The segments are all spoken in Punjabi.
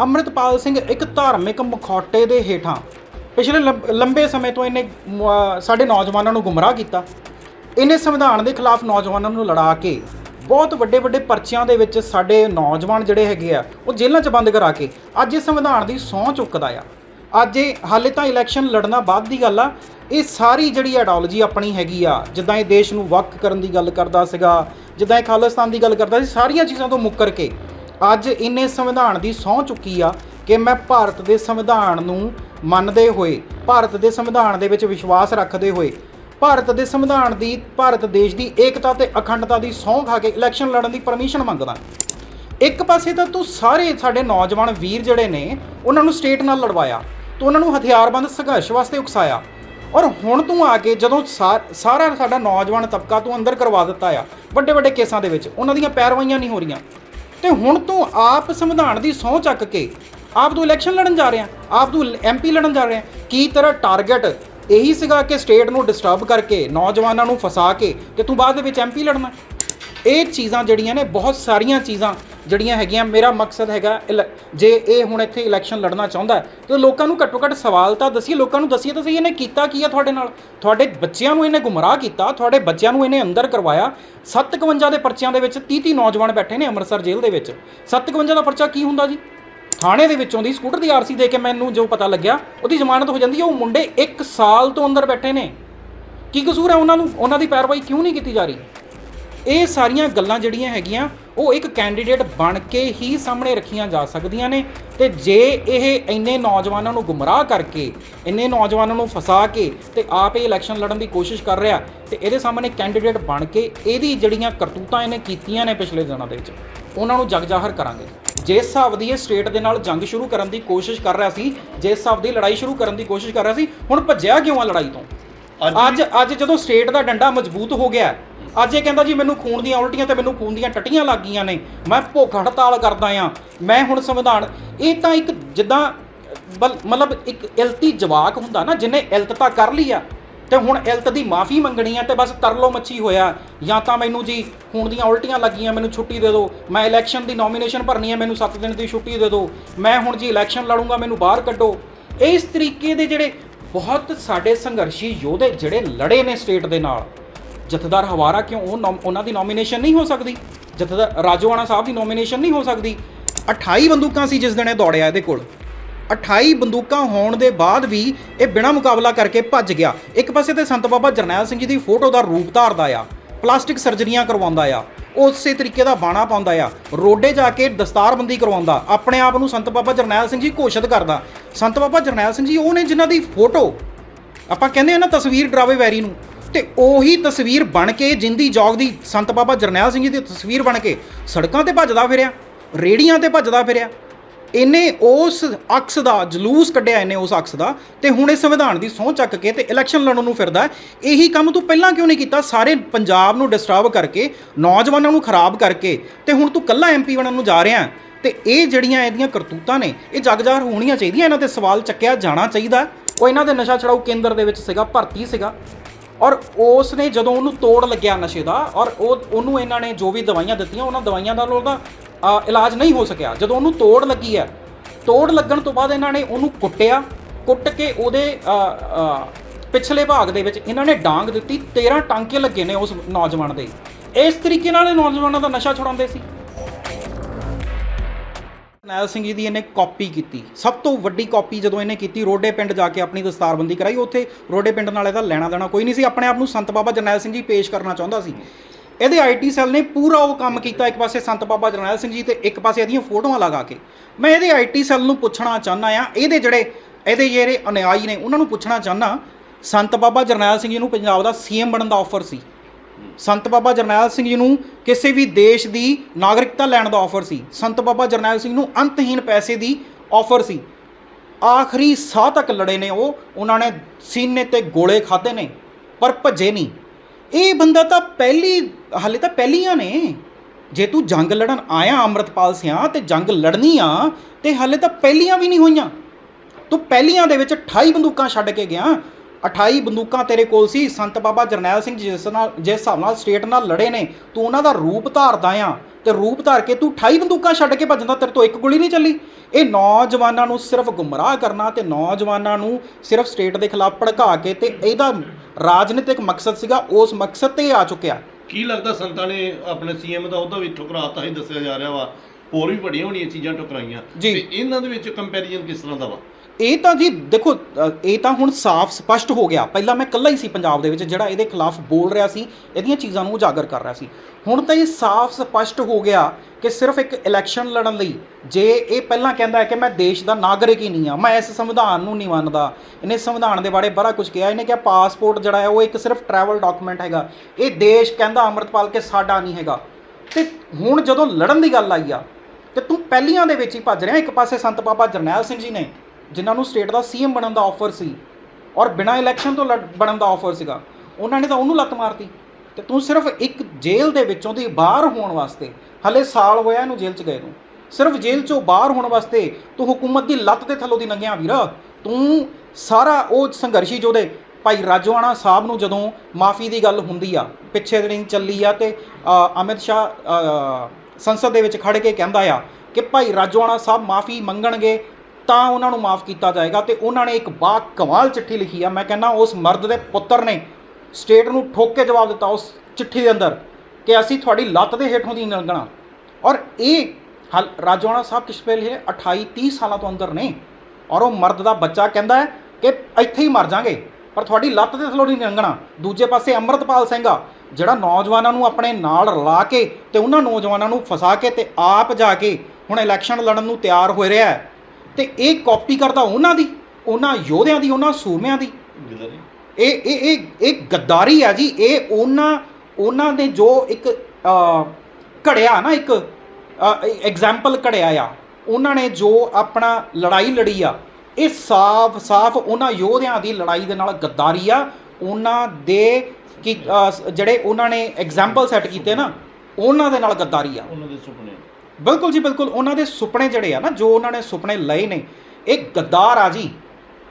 ਅੰਮ੍ਰਿਤਪਾਲ ਸਿੰਘ ਇੱਕ ਧਾਰਮਿਕ ਮਖੌਟੇ ਦੇ ਹੇਠਾਂ ਪਿਛਲੇ ਲੰਬ- ਲੰਬੇ ਸਮੇਂ ਤੋਂ ਇਹਨੇ ਸਾਡੇ ਨੌਜਵਾਨਾਂ ਨੂੰ ਗੁੰਮਰਾਹ ਕੀਤਾ। ਇਹਨੇ ਸੰਵਿਧਾਨ ਦੇ ਖਿਲਾਫ ਨੌਜਵਾਨਾਂ ਨੂੰ ਲੜਾ ਕੇ ਬਹੁਤ ਵੱਡੇ ਵੱਡੇ ਪਰਚਿਆਂ ਦੇ ਵਿੱਚ ਸਾਡੇ ਨੌਜਵਾਨ ਜਿਹੜੇ ਹੈਗੇ ਆ, ਉਹ ਜੇਲ੍ਹਾਂ 'ਚ ਬੰਦ ਕਰਾ ਕੇ ਅੱਜ ਇਹ ਸੰਵਿਧਾਨ ਦੀ ਸਹੁੰ ਚੁੱਕਦਾ ਆ। ਅੱਜ ਇਹ, ਹਾਲੇ ਤਾਂ ਇਲੈਕਸ਼ਨ ਲੜਨਾ ਬਾਅਦ ਦੀ ਗੱਲ ਆ, ਇਹ ਸਾਰੀ ਜਿਹੜੀ ਆਈਡੀਓਲੋਜੀ ਆਪਣੀ ਹੈਗੀ ਆ, ਜਿੱਦਾਂ ਇਹ ਦੇਸ਼ ਨੂੰ ਵੱਖ ਕਰਨ ਦੀ ਗੱਲ ਕਰਦਾ ਸੀਗਾ, ਜਿੱਦਾਂ ਇਹ ਖਾਲਿਸਤਾਨ ਦੀ ਗੱਲ ਕਰਦਾ ਸੀ, ਸਾਰੀਆਂ ਚੀਜ਼ਾਂ ਤੋਂ ਮੁੱਕਰ ਕੇ ਅੱਜ ਇਹਨੇ ਸੰਵਿਧਾਨ ਦੀ ਸਹੁੰ ਚੁੱਕੀ ਆ ਕਿ ਮੈਂ ਭਾਰਤ ਦੇ ਸੰਵਿਧਾਨ ਨੂੰ ਮੰਨਦੇ ਹੋਏ, ਭਾਰਤ ਦੇ ਸੰਵਿਧਾਨ ਦੇ ਵਿੱਚ ਵਿਸ਼ਵਾਸ ਰੱਖਦੇ ਹੋਏ, ਭਾਰਤ ਦੇ ਸੰਵਿਧਾਨ ਦੀ, ਭਾਰਤ ਦੇਸ਼ ਦੀ ਏਕਤਾ ਤੇ ਅਖੰਡਤਾ ਦੀ ਸਹੁੰ ਖਾ ਕੇ ਇਲੈਕਸ਼ਨ ਲੜਨ ਦੀ ਪਰਮਿਸ਼ਨ ਮੰਗਦਾ। ਇੱਕ ਪਾਸੇ ਤਾਂ ਤੂੰ ਸਾਰੇ ਸਾਡੇ ਨੌਜਵਾਨ ਵੀਰ ਜਿਹੜੇ ਨੇ, ਉਹਨਾਂ ਨੂੰ ਸਟੇਟ ਨਾਲ ਲੜਵਾਇਆ, ਤੂੰ ਉਹਨਾਂ ਨੂੰ ਹਥਿਆਰਬੰਦ ਸੰਘਰਸ਼ ਵਾਸਤੇ ਉਕਸਾਇਆ। ਔਰ ਹੁਣ ਤੂੰ ਆ ਕੇ ਜਦੋਂ ਸਾ- ਸਾਰਾ ਸਾਡਾ ਨੌਜਵਾਨ ਤਬਕਾ ਤੂੰ ਅੰਦਰ ਕਰਵਾ ਦਿੱਤਾ ਆ ਵੱਡੇ ਵੱਡੇ ਕੇਸਾਂ ਦੇ ਵਿੱਚ, ਉਹਨਾਂ ਦੀਆਂ ਪੈਰਵਾਈਆਂ ਨਹੀਂ ਹੋ ਰਹੀਆਂ। ਤੇ ਹੁਣ ਤੂੰ ਆਪ ਸੰਵਿਧਾਨ ਦੀ ਸਹੁੰ ਚੱਕ ਕੇ ਆਪ ਤੂੰ ਇਲੈਕਸ਼ਨ ਲੜਨ ਜਾ ਰਿਹਾ, ਆਪ ਤੂੰ ਐਮਪੀ ਲੜਨ ਜਾ ਰਿਹਾ, ਕੀ ਤੇਰਾ ਟਾਰਗੇਟ ਇਹੀ ਸੀਗਾ ਕਿ ਸਟੇਟ ਨੂੰ ਡਿਸਟਰਬ ਕਰਕੇ, ਨੌਜਵਾਨਾਂ ਨੂੰ ਫਸਾ ਕੇ ਕਿ ਤੂੰ ਬਾਅਦ ਦੇ ਵਿੱਚ ਐਮਪੀ ਲੜਨਾ? ਇਹ ਚੀਜ਼ਾਂ ਜਿਹੜੀਆਂ ਨੇ ਬਹੁਤ ਸਾਰੀਆਂ ਚੀਜ਼ਾਂ ਜਿਹੜੀਆਂ ਹੈਗੀਆਂ ਮੇਰਾ ਮਕਸਦ ਹੈਗਾ ਇਲ- ਜੇ ਇਹ ਹੁਣ ਇੱਥੇ ਇਲੈਕਸ਼ਨ ਲੜਨਾ ਚਾਹੁੰਦਾ ਹੈ, ਤੇ ਲੋਕਾਂ ਨੂੰ ਘੱਟੋ ਘੱਟ ਸਵਾਲ ਤਾਂ ਦਸੀਏ ਲੋਕਾਂ ਨੂੰ ਦਸੀਏ ਤਾਂ ਸਹੀ ਇਹਨੇ ਕੀਤਾ ਕੀ ਆ ਤੁਹਾਡੇ ਨਾਲ? ਤੁਹਾਡੇ ਬੱਚਿਆਂ ਨੂੰ ਇਹਨੇ ਗੁੰਮਰਾਹ ਕੀਤਾ ਤੁਹਾਡੇ ਬੱਚਿਆਂ ਨੂੰ ਇਹਨੇ ਅੰਦਰ ਕਰਵਾਇਆ। 57 ਦੇ ਪਰਚਿਆਂ ਦੇ ਵਿੱਚ 30 30 ਨੌਜਵਾਨ ਬੈਠੇ ਨੇ ਅੰਮ੍ਰਿਤਸਰ ਜੇਲ੍ਹ ਦੇ ਵਿੱਚ। 57 ਦਾ ਪਰਚਾ ਕੀ ਹੁੰਦਾ ਜੀ? ਥਾਣੇ ਦੇ ਵਿੱਚੋਂ ਦੀ ਸਕੂਟਰ ਦੀ ਆਰਸੀ ਦੇ ਕੇ ਮੈਨੂੰ ਜੋ ਪਤਾ ਲੱਗਿਆ ਉਹਦੀ ਜ਼ਮਾਨਤ ਹੋ ਜਾਂਦੀ ਹੈ ਉਹ ਮੁੰਡੇ 1 ਸਾਲ ਤੋਂ ਅੰਦਰ ਬੈਠੇ ਨੇ। ਕੀ ਕਸੂਰ ਹੈ ਉਹਨਾਂ ਨੂੰ? ਉਹਨਾਂ ਦੀ ਪੈਰਵਾਈ ਕਿਉਂ ਨਹੀਂ ਕੀਤੀ ਜਾ ਰਹੀ? ਇਹ ਸਾਰੀਆਂ ਗੱਲਾਂ ਜਿਹੜੀਆਂ ਹੈਗੀਆਂ ਉਹ ਇੱਕ ਕੈਂਡੀਡੇਟ ਬਣ ਕੇ ਹੀ ਸਾਹਮਣੇ ਰੱਖੀਆਂ ਜਾ ਸਕਦੀਆਂ ਨੇ ਤੇ ਜੇ ਇਹ ਇੰਨੇ ਨੌਜਵਾਨਾਂ ਨੂੰ ਗੁੰਮਰਾਹ ਕਰਕੇ ਇੰਨੇ ਨੌਜਵਾਨਾਂ ਨੂੰ ਫਸਾ ਕੇ ਤੇ ਆਪ ਇਹ ਇਲੈਕਸ਼ਨ ਲੜਨ ਦੀ ਕੋਸ਼ਿਸ਼ ਕਰ ਰਿਹਾ ਤੇ ਇਹਦੇ ਸਾਹਮਣੇ ਕੈਂਡੀਡੇਟ ਬਣ ਕੇ ਇਹਦੀ ਜਿਹੜੀਆਂ ਕਰਤੂਤਾਂ ਇਹਨੇ ਕੀਤੀਆਂ ਨੇ ਪਿਛਲੇ ਦਿਨਾਂ ਦੇ ਵਿੱਚ ਉਹਨਾਂ ਨੂੰ ਜਗ ਜ਼ਾਹਰ ਕਰਾਂਗੇ। ਜਿਸ ਹਿਸਾਬ ਦੀ ਇਹ ਸਟੇਟ ਦੇ ਨਾਲ ਜੰਗ ਸ਼ੁਰੂ ਕਰਨ ਦੀ ਕੋਸ਼ਿਸ਼ ਕਰ ਰਿਹਾ ਸੀ ਜਿਸ ਹਿਸਾਬ ਦੀ ਲੜਾਈ ਸ਼ੁਰੂ ਕਰਨ ਦੀ ਕੋਸ਼ਿਸ਼ ਕਰ ਰਿਹਾ ਸੀ ਹੁਣ ਭੱਜਿਆ ਕਿਉਂ ਆ ਲੜਾਈ ਤੋਂ? ਅੱਜ ਅੱਜ ਜਦੋਂ ਸਟੇਟ ਦਾ ਡੰਡਾ ਮਜ਼ਬੂਤ ਹੋ ਗਿਆ ਅੱਜ ਇਹ ਕਹਿੰਦਾ ਜੀ ਮੈਨੂੰ ਖੂਨ ਦੀਆਂ ਉਲਟੀਆਂ ਤੇ ਮੈਨੂੰ ਖੂਨ ਦੀਆਂ ਟੱਟੀਆਂ ਲੱਗ ਗਈਆਂ ਨੇ। ਮੈਂ ਭੁੱਖ ਹੜਤਾਲ ਕਰਦਾ ਆ। ਮੈਂ ਹੁਣ ਸੰਵਿਧਾਨ ਇਹ ਤਾਂ ਇੱਕ ਜਿੱਦਾਂ ਬਲ- ਮਤਲਬ ਇੱਕ ਇਲਤੀ ਜਵਾਕ ਹੁੰਦਾ ਨਾ, ਜਿਹਨੇ ਇਲਤ ਤਾਂ ਕਰ ਲਈ ਆ, ਤੇ ਹੁਣ ਇਲਤ ਦੀ ਮਾਫੀ ਮੰਗਣੀ ਆ ਤੇ ਬਸ ਤਰਲੋ ਮੱਛੀ ਹੋਇਆ। ਜਾਂ ਤਾਂ ਮੈਨੂੰ ਜੀ ਖੂਨ ਦੀਆਂ ਉਲਟੀਆਂ ਲੱਗੀਆਂ, ਮੈਨੂੰ ਛੁੱਟੀ ਦੇ ਦਿਓ ਮੈਂ ਇਲੈਕਸ਼ਨ ਦੀ ਨੋਮੀਨੇਸ਼ਨ ਭਰਨੀ ਹੈ ਮੈਨੂੰ 7 ਦਿਨ ਦੀ ਛੁੱਟੀ ਦੇ ਦਿਓ ਮੈਂ ਹੁਣ ਜੀ ਇਲੈਕਸ਼ਨ ਲੜੂੰਗਾ, ਮੈਨੂੰ ਬਾਹਰ ਕੱਢੋ। ਇਸ ਤਰੀਕੇ ਦੇ ਜਿਹੜੇ ਬਹੁਤ ਸਾਡੇ ਸੰਘਰਸ਼ੀ ਯੋਧੇ ਜਿਹੜੇ ਲੜੇ ਨੇ ਸਟੇਟ ਦੇ ਨਾਲ ਜਥੇਦਾਰ ਹਵਾਰਾ ਕਿਉਂ? ਉਹ ਨੋਮ- ਉਹਨਾਂ ਦੀ ਨੋਮੀਨੇਸ਼ਨ ਨਹੀਂ ਹੋ ਸਕਦੀ। ਜਥੇਦਾਰ ਰਾਜੋਆਣਾ ਸਾਹਿਬ ਦੀ ਨੋਮੀਨੇਸ਼ਨ ਨਹੀਂ ਹੋ ਸਕਦੀ। 28 ਬੰਦੂਕਾਂ ਸੀ ਜਿਸ ਦਿਨ ਇਹ ਦੌੜਿਆ ਇਹਦੇ ਕੋਲ। 28 ਬੰਦੂਕਾਂ ਹੋਣ ਦੇ ਬਾਅਦ ਵੀ ਇਹ ਬਿਨਾਂ ਮੁਕਾਬਲਾ ਕਰਕੇ ਭੱਜ ਗਿਆ। ਇੱਕ ਪਾਸੇ ਤੇ ਸੰਤ ਬਾਬਾ ਜਰਨੈਲ ਸਿੰਘ ਜੀ ਦੀ ਫੋਟੋ ਦਾ ਰੂਪ ਧਾਰਦਾ ਆ, ਪਲਾਸਟਿਕ ਸਰਜਰੀਆਂ ਕਰਵਾਉਂਦਾ ਆ, ਉਸੇ ਤਰੀਕੇ ਦਾ ਬਾਣਾ ਪਾਉਂਦਾ ਆ, ਰੋਡੇ ਜਾ ਕੇ ਦਸਤਾਰਬੰਦੀ ਕਰਵਾਉਂਦਾ, ਆਪਣੇ ਆਪ ਨੂੰ ਸੰਤ ਬਾਬਾ ਜਰਨੈਲ ਸਿੰਘ ਜੀ ਘੋਸ਼ਿਤ ਕਰਦਾ। ਸੰਤ ਬਾਬਾ ਜਰਨੈਲ ਸਿੰਘ ਜੀ ਉਹ ਨੇ ਜਿਨ੍ਹਾਂ ਦੀ ਫੋਟੋ, ਆਪਾਂ ਕਹਿੰਦੇ ਆ ਨਾ ਤਸਵੀਰ ਡਰਾਵੇ ਵੈਰੀ ਨੂੰ ਤੇ ਉਹੀ ਤਸਵੀਰ ਬਣ ਕੇ ਜਿੰਦੀ ਜੋਗ ਦੀ ਸੰਤ ਬਾਬਾ ਜਰਨੈਲ ਸਿੰਘ ਜੀ ਦੀ ਤਸਵੀਰ ਬਣ ਕੇ ਸੜਕਾਂ ਤੇ ਭੱਜਦਾ ਫਿਰਿਆ, ਰੇੜੀਆਂ ਤੇ ਭੱਜਦਾ ਫਿਰਿਆ। ਇਹਨੇ ਉਸ ਅਕਸ ਦਾ ਜਲੂਸ ਕੱਢਿਆ, ਇਹਨੇ ਉਸ ਅਕਸ ਦਾ ਤੇ ਹੁਣ ਇਹ ਸੰਵਿਧਾਨ ਦੀ ਸਹੁੰ ਚੱਕ ਕੇ ਤੇ ਇਲੈਕਸ਼ਨ ਲੜਨ ਨੂੰ ਫਿਰਦਾ ਇਹੀ ਕੰਮ ਤੂੰ ਪਹਿਲਾਂ ਕਿਉਂ ਨਹੀਂ ਕੀਤਾ? ਸਾਰੇ ਪੰਜਾਬ ਨੂੰ ਡਿਸਟਰਬ ਕਰਕੇ, ਨੌਜਵਾਨਾਂ ਨੂੰ ਖਰਾਬ ਕਰਕੇ ਤੇ ਹੁਣ ਤੂੰ ਕੱਲਾ ਐਮਪੀ ਬਣਨ ਨੂੰ ਜਾ ਰਿਹਾ ਹੈ। ਤੇ ਇਹ ਜਿਹੜੀਆਂ ਇਹਦੀਆਂ ਕਰਤੂਤਾਂ ਨੇ, ਇਹ ਜਗਜਾਰ ਹੋਣੀਆਂ ਚਾਹੀਦੀਆਂ। ਇਹਨਾਂ ਤੇ ਸਵਾਲ ਚੱਕਿਆ ਜਾਣਾ ਚਾਹੀਦਾ। ਉਹ ਇਹਨਾਂ ਦੇ ਨਸ਼ਾ ਛਡਾਊ ਕੇਂਦਰ ਦੇ ਵਿੱਚ ਸੀਗਾ, ਭਰਤੀ ਸੀਗਾ। ਔਰ ਉਸ ਨੇ ਜਦੋਂ ਉਹਨੂੰ ਤੋੜ ਲੱਗਿਆ ਨਸ਼ੇ ਦਾ, ਔਰ ਉਹ, ਉਹਨੂੰ ਇਹਨਾਂ ਨੇ ਜੋ ਵੀ ਦਵਾਈਆਂ ਦਿੱਤੀਆਂ, ਉਹਨਾਂ ਦਵਾਈਆਂ ਨਾਲ ਉਹਦਾ ਇਲਾਜ ਨਹੀਂ ਹੋ ਸਕਿਆ। ਜਦੋਂ ਉਹਨੂੰ ਤੋੜ ਲੱਗੀ ਹੈ, ਤੋੜ ਲੱਗਣ ਤੋਂ ਬਾਅਦ ਇਹਨਾਂ ਨੇ ਉਹਨੂੰ ਕੁੱਟਿਆ। ਕੁੱਟ ਕੇ ਉਹਦੇ ਪਿਛਲੇ ਭਾਗ ਦੇ ਵਿੱਚ ਇਹਨਾਂ ਨੇ ਡਾਂਗ ਦਿੱਤੀ। 13 ਟਾਂਕੇ ਲੱਗੇ ਨੇ ਉਸ ਨੌਜਵਾਨ ਦੇ। ਇਸ ਤਰੀਕੇ ਨਾਲ ਇਹ ਨੌਜਵਾਨਾਂ ਦਾ ਨਸ਼ਾ ਛੁਡਾਉਂਦੇ ਸੀ। ਨੈਲ ਸਿੰਘ ਜੀ ਦੀ ਇਹਨੇ ਕਾਪੀ ਕੀਤੀ। ਸਭ ਤੋਂ ਵੱਡੀ ਕਾਪੀ ਜਦੋਂ ਇਹਨੇ ਕੀਤੀ, ਰੋਡੇ ਪਿੰਡ ਜਾ ਕੇ ਆਪਣੀ ਦਸਤਾਰਬੰਦੀ ਕਰਾਈ। ਉੱਥੇ ਰੋਡੇ ਪਿੰਡ ਨਾਲ ਇਹਦਾ ਲੈਣਾ ਦੇਣਾ ਕੋਈ ਨਹੀਂ ਸੀ। ਆਪਣੇ ਆਪ ਨੂੰ ਸੰਤ ਬਾਬਾ ਜਰਨੈਲ ਸਿੰਘ ਜੀ ਪੇਸ਼ ਕਰਨਾ ਚਾਹੁੰਦਾ ਸੀ। ਇਹਦੇ ਆਈਟੀ ਸੈੱਲ ਨੇ ਪੂਰਾ ਉਹ ਕੰਮ ਕੀਤਾ ਇੱਕ ਪਾਸੇ ਸੰਤ ਬਾਬਾ ਜਰਨੈਲ ਸਿੰਘ ਜੀ ਤੇ ਇੱਕ ਪਾਸੇ ਇਹਦੀਆਂ ਫੋਟੋਆਂ ਲਗਾ ਕੇ। ਮੈਂ ਇਹਦੇ ਆਈਟੀ ਸੈੱਲ ਨੂੰ ਪੁੱਛਣਾ ਚਾਹੁੰਦਾ ਆ ਇਹਦੇ ਜਿਹੜੇ ਇਹਦੇ ਜਿਹੜੇ ਅਨਿਆਈ ਨੇ, ਉਹਨਾਂ ਨੂੰ ਪੁੱਛਣਾ ਚਾਹੁੰਦਾ ਸੰਤ ਬਾਬਾ ਜਰਨੈਲ ਸਿੰਘ ਜੀ ਨੂੰ ਪੰਜਾਬ ਦਾ ਸੀਐਮ ਬਣਨ ਦਾ ਆਫਰ ਸੀ। ਸੰਤ ਬਾਬਾ ਜਰਨੈਲ ਸਿੰਘ ਜੀ ਨੂੰ ਕਿਸੇ ਵੀ ਦੇਸ਼ ਦੀ ਨਾਗਰਿਕਤਾ ਲੈਣ ਦਾ ਆਫਰ ਸੀ। ਸੰਤ ਬਾਬਾ ਜਰਨੈਲ ਸਿੰਘ ਨੂੰ ਅੰਤਹੀਨ ਪੈਸੇ ਦੀ ਆਫਰ ਸੀ। ਆਖਰੀ ਸਾਹ ਤੱਕ ਲੜੇ ਨੇ ਉਹ। ਉਹਨਾਂ ਨੇ ਸੀਨੇ ਤੇ ਗੋਲੇ ਖਾਦੇ ਨੇ, ਪਰ ਭੱਜੇ ਨਹੀਂ। ਇਹ ਬੰਦਾ ਤਾਂ ਪਹਿਲੀ, ਹਾਲੇ ਤਾਂ ਪਹਿਲੀਆਂ ਨੇ। ਜੇ ਤੂੰ ਜੰਗ ਲੜਨ ਆਇਆ ਅੰਮ੍ਰਿਤਪਾਲ ਸਿਆ ਤੇ ਜੰਗ ਲੜਨੀ ਆ, ਤੇ ਹਾਲੇ ਤਾਂ ਪਹਿਲੀਆਂ ਵੀ ਨਹੀਂ ਹੋਈਆਂ। ਤੂੰ ਪਹਿਲੀਆਂ ਦੇ ਵਿੱਚ 28 ਬੰਦੂਕਾਂ ਛੱਡ ਕੇ ਗਿਆ। 28 ਬੰਦੂਕਾਂ ਤੇਰੇ ਕੋਲ ਸੀ। ਸੰਤ ਬਾਬਾ ਜਰਨੈਲ ਸਿੰਘ ਜਿਸ ਨਾਲ ਜਿਸ ਹਿਸਾਬ ਨਾਲ ਸਟੇਟ ਨਾਲ ਲੜੇ ਨੇ ਤੂੰ ਉਹਨਾਂ ਦਾ ਰੂਪ ਧਾਰਦਾ ਆ ਤੇ ਰੂਪ ਧਾਰ ਕੇ ਤੂੰ 28 ਬੰਦੂਕਾਂ ਛੱਡ ਕੇ ਭੱਜਦਾ ਤੇਰੇ ਤੋਂ ਇੱਕ ਗੋਲੀ ਨਹੀਂ ਚੱਲੀ। ਇਹ ਨੌਜਵਾਨਾਂ ਨੂੰ ਸਿਰਫ ਗੁੰਮਰਾਹ ਕਰਨਾ ਤੇ ਨੌਜਵਾਨਾਂ ਨੂੰ ਸਿਰਫ ਸਟੇਟ ਦੇ ਖਿਲਾਫ ਭੜਕਾ ਕੇ ਤੇ ਇਹਦਾ ਰਾਜਨੀਤਿਕ ਮਕਸਦ ਸੀਗਾ ਉਸ ਮਕਸਦ ਤੇ ਆ ਚੁੱਕਿਆ। ਕੀ ਲੱਗਦਾ ਸੰਤਾਂ ਨੇ ਆਪਣੇ ਸੀਐਮ ਦਾ ਉਹਦਾ ਵੀ ਠੁਕਰਾਤਾ ਹੀ ਦੱਸਿਆ ਜਾ ਰਿਹਾ ਵਾ ਹੋਰ ਵੀ ਬੜੀਆਂ ਹੋਣੀਆਂ ਚੀਜ਼ਾਂ ਠੁਕਰਾਈਆਂ। ਤੇ ਇਹਨਾਂ ਦੇ ਵਿੱਚ ਕੰਪੈਰੀਜ਼ਨ ਕਿਸ ਤਰ੍ਹਾਂ ਦਾ ਵਾ? ਇਹ ਤਾਂ ਜੀ ਦੇਖੋ ਇਹ ਤਾਂ ਹੁਣ ਸਾਫ਼ ਸਪਸ਼ਟ ਹੋ ਗਿਆ। ਪਹਿਲਾਂ ਮੈਂ ਇਕੱਲਾ ਹੀ ਸੀ ਪੰਜਾਬ ਦੇ ਵਿੱਚ, ਜਿਹੜਾ ਇਹਦੇ ਖਿਲਾਫ ਬੋਲ ਰਿਹਾ ਸੀ, ਇਹਦੀਆਂ ਚੀਜ਼ਾਂ ਨੂੰ ਉਜਾਗਰ ਕਰ ਰਿਹਾ ਸੀ। ਹੁਣ ਤਾਂ ਇਹ ਸਾਫ਼ ਸਪਸ਼ਟ ਹੋ ਗਿਆ ਕਿ ਸਿਰਫ ਇੱਕ ਇਲੈਕਸ਼ਨ ਲੜਨ ਲਈ, ਜੇ ਇਹ ਪਹਿਲਾਂ ਕਹਿੰਦਾ ਹੈ ਕਿ ਮੈਂ ਦੇਸ਼ ਦਾ ਨਾਗਰਿਕ ਹੀ ਨਹੀਂ ਆ ਮੈਂ ਇਸ ਸੰਵਿਧਾਨ ਨੂੰ ਨਹੀਂ ਮੰਨਦਾ, ਇਹਨੇ ਸੰਵਿਧਾਨ ਦੇ ਬਾਰੇ ਬੜਾ ਕੁਝ ਕਿਹਾ, ਇਹਨੇ ਕਿਹਾ ਪਾਸਪੋਰਟ ਜਿਹੜਾ ਹੈ ਉਹ ਇੱਕ ਸਿਰਫ ਟਰੈਵਲ ਡਾਕੂਮੈਂਟ ਹੈਗਾ, ਇਹ ਦੇਸ਼ ਕਹਿੰਦਾ ਅੰਮ੍ਰਿਤਪਾਲ ਕੇ ਸਾਡਾ ਨਹੀਂ ਹੈਗਾ। ਤੇ ਹੁਣ ਜਦੋਂ ਲੜਨ ਦੀ ਗੱਲ ਆਈ ਆ, ਤੇ ਤੂੰ ਪਹਿਲੀਆਂ ਦੇ ਵਿੱਚ ਹੀ ਭੱਜ ਰਿਹਾ, ਇੱਕ ਪਾਸੇ ਸੰਤ ਬਾਬਾ ਜਰਨੈਲ ਸਿੰਘ ਜੀ ਨੇ ਜਿਨ੍ਹਾਂ ਨੂੰ ਸਟੇਟ ਦਾ ਸੀਐਮ ਬਣਨ ਦਾ ਆਫਰ ਸੀ ਔਰ ਬਿਨਾਂ ਇਲੈਕਸ਼ਨ ਤੋਂ ਲੜ- ਬਣਨ ਦਾ ਆਫਰ ਸੀਗਾ, ਉਹਨਾਂ ਨੇ ਤਾਂ ਉਹਨੂੰ ਲੱਤ ਮਾਰਤੀ। ਤੇ ਤੂੰ ਸਿਰਫ ਇੱਕ ਜੇਲ੍ਹ ਦੇ ਵਿੱਚੋਂ ਦੀ ਬਾਹਰ ਹੋਣ ਵਾਸਤੇ, ਹਲੇ ਸਾਲ ਹੋਇਆ ਇਹਨੂੰ ਜੇਲ੍ਹ 'ਚ ਗਏ ਨੂੰ, ਸਿਰਫ ਜੇਲ੍ਹ 'ਚੋਂ ਬਾਹਰ ਹੋਣ ਵਾਸਤੇ ਤੂੰ ਹਕੂਮਤ ਦੀ ਲੱਤ ਦੇ ਥੱਲੋਂ ਦੀ ਲੰਘਿਆ ਵੀਰਾ। ਤੂੰ ਸਾਰਾ ਉਹ ਸੰਘਰਸ਼ੀ ਜੋਧੇ ਭਾਈ ਰਾਜਵਾਨਾ ਸਾਹਿਬ ਨੂੰ ਜਦੋਂ ਮਾਫੀ ਦੀ ਗੱਲ ਹੁੰਦੀ ਆ, ਪਿੱਛੇ ਦਿਨ ਚੱਲੀ ਆ ਤੇ ਅਮਿਤ ਸ਼ਾਹ ਸੰਸਦ ਦੇ ਵਿੱਚ ਖੜ ਕੇ ਕਹਿੰਦਾ ਆ ਕਿ ਭਾਈ ਰਾਜੋਆਣਾ ਸਾਹਿਬ ਮਾਫੀ ਮੰਗਣਗੇ ਤਾਂ ਉਹਨਾਂ ਨੂੰ ਮਾਫ ਕੀਤਾ ਜਾਏਗਾ ਤੇ ਉਹਨਾਂ ਨੇ ਇੱਕ ਬਾ ਕਮਾਲ ਚਿੱਠੀ ਲਿਖੀ ਆ, ਮੈਂ ਕਹਿੰਦਾ ਉਸ ਮਰਦ ਦੇ ਪੁੱਤਰ ਨੇ ਸਟੇਟ ਨੂੰ ਠੋਕ ਕੇ ਜਵਾਬ ਦਿੱਤਾ ਉਸ ਚਿੱਠੀ ਦੇ ਅੰਦਰ ਕਿ ਅਸੀਂ ਤੁਹਾਡੀ ਲੱਤ ਦੇ ਹੇਠੋਂ ਦੀ ਨਹੀਂ ਲੰਘਣਾ ਔਰ ਇਹ ਹਲ ਰਾਜਵਾਨਾ ਸਾਹਿਬ ਕਿਸ ਵੇਲੇ 28 30 ਸਾਲਾਂ ਤੋਂ ਅੰਦਰ ਨੇ ਔਰ ਉਹ ਮਰਦ ਦਾ ਬੱਚਾ ਕਹਿੰਦਾ ਹੈ ਕਿ ਇੱਥੇ ਹੀ ਮਰ ਜਾਾਂਗੇ, ਪਰ ਤੁਹਾਡੀ ਲੱਤ ਦੇ ਥੱਲੋਂ ਨਹੀਂ ਲੰਘਣਾ ਦੂਜੇ ਪਾਸੇ ਅੰਮ੍ਰਿਤਪਾਲ ਸਿੰਘ ਆ, ਜਿਹੜਾ ਨੌਜਵਾਨਾਂ ਨੂੰ ਆਪਣੇ ਨਾਲ ਰਲਾ ਕੇ ਤੇ ਉਹਨਾਂ ਨੌਜਵਾਨਾਂ ਨੂੰ ਫਸਾ ਕੇ ਤੇ ਆਪ ਜਾ ਕੇ ਹੁਣ ਇਲੈਕਸ਼ਨ ਲੜਨ ਨੂੰ ਤਿਆਰ ਹੋ ਰਿਹਾ ਹੈ। ਤੇ ਇਹ ਕਾਪੀ ਕਰਦਾ ਉਹਨਾਂ ਦੀ ਉਹਨਾਂ ਯੋਧਿਆਂ ਦੀ ਉਹਨਾਂ ਸੂਰਮਿਆਂ ਦੀ। ਇਹ ਇਹ ਇਹ ਇਹ ਗੱਦਾਰੀ ਆ ਜੀ ਇਹ ਉਹਨਾਂ ਉਹਨਾਂ ਨੇ ਜੋ ਇੱਕ ਘੜਿਆ ਨਾ ਇੱਕ ਐਗਜ਼ਾਮਪਲ ਘੜਿਆ ਆ ਉਹਨਾਂ ਨੇ ਜੋ ਆਪਣਾ ਲੜਾਈ ਲੜੀ ਆ ਇਹ ਸਾਫ਼ ਸਾਫ਼ ਉਹਨਾਂ ਯੋਧਿਆਂ ਦੀ ਲੜਾਈ ਦੇ ਨਾਲ ਗੱਦਾਰੀ ਆ ਉਹਨਾਂ ਦੇ ਕਿ ਜਿਹੜੇ ਉਹਨਾਂ ਨੇ ਐਗਜ਼ਾਮਪਲ ਸੈੱਟ ਕੀਤੇ ਨਾ ਉਹਨਾਂ ਦੇ ਨਾਲ ਗੱਦਾਰੀ ਆ। ਉਹਨਾਂ ਦੇ ਸੁਪਨੇ ਬਿਲਕੁਲ ਜੀ, ਬਿਲਕੁਲ। ਉਹਨਾਂ ਦੇ ਸੁਪਨੇ ਜਿਹੜੇ ਆ ਨਾ, ਜੋ ਉਹਨਾਂ ਨੇ ਸੁਪਨੇ ਲਏ ਨੇ, ਇਹ ਗੱਦਾਰ ਆ ਜੀ।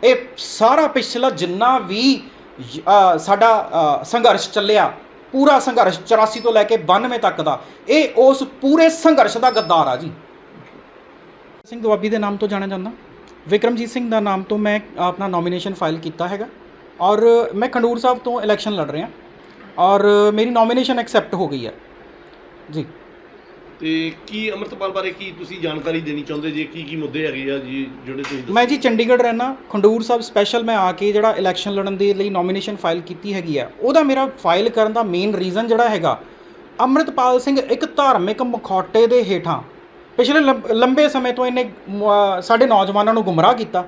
ਇਹ ਸਾਰਾ ਪਿਛਲਾ ਜਿੰਨਾ ਵੀ ਸਾਡਾ ਸੰਘਰਸ਼ ਚੱਲਿਆ, ਪੂਰਾ ਸੰਘਰਸ਼ 84 ਤੋਂ ਲੈ ਕੇ 92 ਤੱਕ ਦਾ, ਇਹ ਉਸ ਪੂਰੇ ਸੰਘਰਸ਼ ਦਾ ਗੱਦਾਰ ਆ ਜੀ। ਸਿੰਘ ਦੁਆਬੀ ਦੇ ਨਾਮ ਤੋਂ ਜਾਣਿਆ ਜਾਂਦਾ। ਵਿਕਰਮਜੀਤ ਸਿੰਘ ਦਾ ਨਾਮ ਤੋਂ ਮੈਂ ਆਪਣਾ ਨੋਮੀਨੇਸ਼ਨ ਫਾਈਲ ਕੀਤਾ ਹੈਗਾ। ਔਰ ਮੈਂ ਖੰਡੂਰ ਸਾਹਿਬ ਤੋਂ ਇਲੈਕਸ਼ਨ ਲੜ ਰਿਹਾ। ਔਰ ਮੇਰੀ ਨੋਮੀਨੇਸ਼ਨ ਐਕਸੈਪਟ ਹੋ ਗਈ ਹੈ। ਜੀ। ਤੇ ਕੀ ਅਮਰਤਪਾਲ ਬਾਰੇ ਕੀ ਤੁਸੀਂ ਜਾਣਕਾਰੀ ਦੇਣੀ ਚਾਹੁੰਦੇ ਜੀ? ਕੀ ਕੀ ਮੁੱਦੇ ਹੈਗੇ ਆ ਜੀ ਜਿਹੜੇ ਤੁਸੀਂ ਦੱਸੋ? ਮੈਂ ਜੀ ਚੰਡੀਗੜ੍ਹ ਰਹਿਣਾ ਖੰਡੂਰ ਸਾਹਿਬ ਸਪੈਸ਼ਲ ਮੈਂ ਆ ਕੇ ਜਿਹੜਾ ਇਲੈਕਸ਼ਨ ਲੜਨ ਦੇ ਲਈ ਨੋਮੀਨੇਸ਼ਨ ਫਾਈਲ ਕੀਤੀ ਹੈਗੀ ਆ। ਉਹਦਾ ਮੇਰਾ ਫਾਈਲ ਕਰਨ ਦਾ ਮੇਨ ਰੀਜ਼ਨ ਜਿਹੜਾ ਹੈਗਾ ਅੰਮ੍ਰਿਤਪਾਲ ਸਿੰਘ ਇੱਕ ਧਾਰਮਿਕ ਮਖੌਟੇ ਦੇ ਹੇਠਾਂ ਪਿਛਲੇ ਲੰਬ- ਲੰਬੇ ਸਮੇਂ ਤੋਂ ਇਹਨੇ ਮ- ਸਾਡੇ ਨੌਜਵਾਨਾਂ ਨੂੰ ਗੁੰਮਰਾਹ ਕੀਤਾ।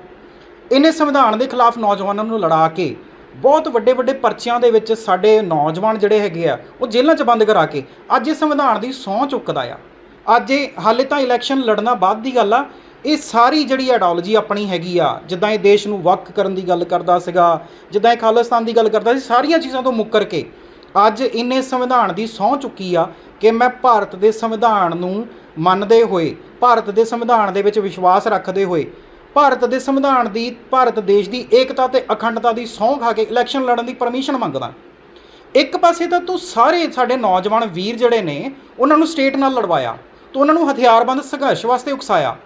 ਇਹਨੇ ਸੰਵਿਧਾਨ ਦੇ ਖਿਲਾਫ ਨੌਜਵਾਨਾਂ ਨੂੰ ਲੜਾ ਕੇ ਬਹੁਤ ਵੱਡੇ ਵੱਡੇ ਪਰਚਿਆਂ ਦੇ ਵਿੱਚ ਸਾਡੇ ਨੌਜਵਾਨ ਜਿਹੜੇ ਹੈਗੇ ਆ, ਉਹ ਜੇਲ੍ਹਾਂ 'ਚ ਬੰਦ ਕਰਾ ਕੇ ਅੱਜ ਇਹ ਸੰਵਿਧਾਨ ਦੀ ਸਹੁੰ ਚੁੱਕਦਾ ਆ। ਅੱਜ ਇਹ, ਹਾਲੇ ਤਾਂ ਇਲੈਕਸ਼ਨ ਲੜਨਾ ਬਾਅਦ ਦੀ ਗੱਲ ਆ, ਇਹ ਸਾਰੀ ਜਿਹੜੀ ਆਈਡੀਓਲੋਜੀ ਆਪਣੀ ਹੈਗੀ ਆ, ਜਿੱਦਾਂ ਇਹ ਦੇਸ਼ ਨੂੰ ਵੱਖ ਕਰਨ ਦੀ ਗੱਲ ਕਰਦਾ ਸੀਗਾ, ਜਿੱਦਾਂ ਇਹ ਖਾਲਿਸਤਾਨ ਦੀ ਗੱਲ ਕਰਦਾ ਸੀ, ਸਾਰੀਆਂ ਚੀਜ਼ਾਂ ਤੋਂ ਮੁੱਕਰ ਕੇ ਅੱਜ ਇਹਨੇ ਸੰਵਿਧਾਨ ਦੀ ਸਹੁੰ ਚੁੱਕੀ ਆ ਕਿ ਮੈਂ ਭਾਰਤ ਦੇ ਸੰਵਿਧਾਨ ਨੂੰ ਮੰਨਦੇ ਹੋਏ, ਭਾਰਤ ਦੇ ਸੰਵਿਧਾਨ ਦੇ ਵਿੱਚ ਵਿਸ਼ਵਾਸ ਰੱਖਦੇ ਹੋਏ ਭਾਰਤ ਦੇ ਸੰਵਿਧਾਨ ਦੀ, ਭਾਰਤ ਦੇਸ਼ ਦੀ ਏਕਤਾ ਤੇ ਅਖੰਡਤਾ ਦੀ ਸਹੁੰ ਖਾ ਕੇ ਇਲੈਕਸ਼ਨ ਲੜਨ ਦੀ ਪਰਮਿਸ਼ਨ ਮੰਗਦਾ। ਇੱਕ ਪਾਸੇ ਤਾਂ ਤੂੰ ਸਾਰੇ ਸਾਡੇ ਨੌਜਵਾਨ ਵੀਰ ਜਿਹੜੇ ਨੇ, ਉਹਨਾਂ ਨੂੰ ਸਟੇਟ ਨਾਲ ਲੜਵਾਇਆ, ਤੂੰ ਉਹਨਾਂ ਨੂੰ ਹਥਿਆਰਬੰਦ ਸੰਘਰਸ਼ ਵਾਸਤੇ ਉਕਸਾਇਆ।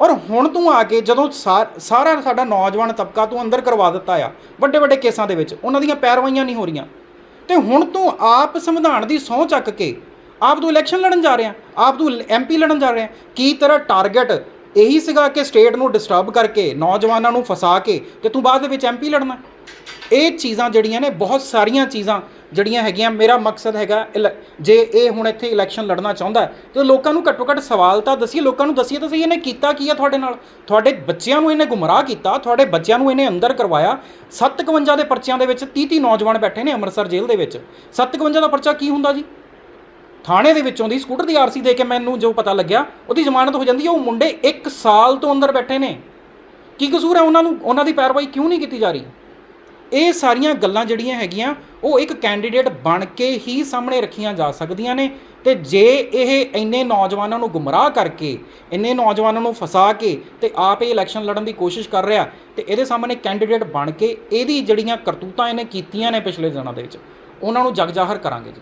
ਔਰ ਹੁਣ ਤੂੰ ਆ ਕੇ ਜਦੋਂ ਸਾ- ਸਾਰਾ ਸਾਡਾ ਨੌਜਵਾਨ ਤਬਕਾ ਤੂੰ ਅੰਦਰ ਕਰਵਾ ਦਿੱਤਾ ਆ ਵੱਡੇ ਵੱਡੇ ਕੇਸਾਂ ਦੇ ਵਿੱਚ, ਉਹਨਾਂ ਦੀਆਂ ਪੈਰਵਾਈਆਂ ਨਹੀਂ ਹੋ ਰਹੀਆਂ। ਤੇ ਹੁਣ ਤੂੰ ਆਪ ਸੰਵਿਧਾਨ ਦੀ ਸਹੁੰ ਚੱਕ ਕੇ, ਆਪ ਤੂੰ ਇਲੈਕਸ਼ਨ ਲੜਨ ਜਾ ਰਿਹਾ, ਆਪ ਤੂੰ ਐਮਪੀ ਲੜਨ ਜਾ ਰਿਹਾ, ਕੀ ਤੇਰਾ ਟਾਰਗੇਟ ਇਹੀ ਸੀਗਾ ਕਿ ਸਟੇਟ ਨੂੰ ਡਿਸਟਰਬ ਕਰਕੇ ਨੌਜਵਾਨਾਂ ਨੂੰ ਫਸਾ ਕੇ ਤੇ ਤੂੰ ਬਾਅਦ ਦੇ ਵਿੱਚ ਐਮਪੀ ਲੜਨਾ। ਇਹ ਚੀਜ਼ਾਂ ਜਿਹੜੀਆਂ ਨੇ ਬਹੁਤ ਸਾਰੀਆਂ ਚੀਜ਼ਾਂ ਜਿਹੜੀਆਂ ਹੈਗੀਆਂ ਮੇਰਾ ਮਕਸਦ ਹੈਗਾ ਇਲ- ਜੇ ਇਹ ਹੁਣ ਇੱਥੇ ਇਲੈਕਸ਼ਨ ਲੜਨਾ ਚਾਹੁੰਦਾ ਹੈ, ਤੇ ਲੋਕਾਂ ਨੂੰ ਘੱਟੋ ਘੱਟ ਸਵਾਲ ਤਾਂ ਦਸੀਏ ਲੋਕਾਂ ਨੂੰ ਦਸੀਏ ਤਾਂ ਸਹੀ ਇਹਨੇ ਕੀਤਾ ਕੀ ਆ ਤੁਹਾਡੇ ਨਾਲ? ਤੁਹਾਡੇ ਬੱਚਿਆਂ ਨੂੰ ਇਹਨੇ ਗੁੰਮਰਾਹ ਕੀਤਾ ਤੁਹਾਡੇ ਬੱਚਿਆਂ ਨੂੰ ਇਹਨੇ ਅੰਦਰ ਕਰਵਾਇਆ। 57 ਦੇ ਪਰਚਿਆਂ ਦੇ ਵਿੱਚ 30 30 ਨੌਜਵਾਨ ਬੈਠੇ ਨੇ ਅੰਮ੍ਰਿਤਸਰ ਜੇਲ੍ਹ ਦੇ ਵਿੱਚ। 57 ਦਾ ਪਰਚਾ ਕੀ ਹੁੰਦਾ ਜੀ? ਥਾਣੇ ਦੇ ਵਿੱਚੋਂ ਦੀ ਸਕੂਟਰ ਦੀ ਆਰਸੀ ਦੇ ਕੇ ਮੈਨੂੰ ਜੋ ਪਤਾ ਲੱਗਿਆ, ਉਹਦੀ ਜ਼ਮਾਨਤ ਹੋ ਜਾਂਦੀ ਹੈ, ਉਹ ਮੁੰਡੇ 1 ਸਾਲ ਤੋਂ ਅੰਦਰ ਬੈਠੇ ਨੇ। ਕੀ ਕਸੂਰ ਹੈ ਉਹਨਾਂ ਨੂੰ, ਉਹਨਾਂ ਦੀ ਪੈਰਵਾਈ ਕਿਉਂ ਨਹੀਂ ਕੀਤੀ ਜਾ ਰਹੀ? ਇਹ ਸਾਰੀਆਂ ਗੱਲਾਂ ਜਿਹੜੀਆਂ ਹੈਗੀਆਂ, ਉਹ ਇੱਕ ਕੈਂਡੀਡੇਟ ਬਣ ਕੇ ਹੀ ਸਾਹਮਣੇ ਰੱਖੀਆਂ ਜਾ ਸਕਦੀਆਂ ਨੇ ਤੇ ਜੇ ਇਹ ਇੰਨੇ ਨੌਜਵਾਨਾਂ ਨੂੰ ਗੁੰਮਰਾਹ ਕਰਕੇ, ਇੰਨੇ ਨੌਜਵਾਨਾਂ ਨੂੰ ਫਸਾ ਕੇ ਤੇ ਆਪ ਇਹ ਇਲੈਕਸ਼ਨ ਲੜਨ ਦੀ ਕੋਸ਼ਿਸ਼ ਕਰ ਰਿਹਾ ਤੇ ਇਹਦੇ ਸਾਹਮਣੇ ਕੈਂਡੀਡੇਟ ਬਣ ਕੇ ਇਹਦੀ ਜਿਹੜੀਆਂ ਕਰਤੂਤਾਂ ਇਹਨੇ ਕੀਤੀਆਂ ਨੇ ਪਿਛਲੇ ਦਿਨਾਂ ਦੇ ਵਿੱਚ, ਉਹਨਾਂ ਨੂੰ ਜਗ ਜ਼ਾਹਰ ਕਰਾਂਗੇ ਜੀ।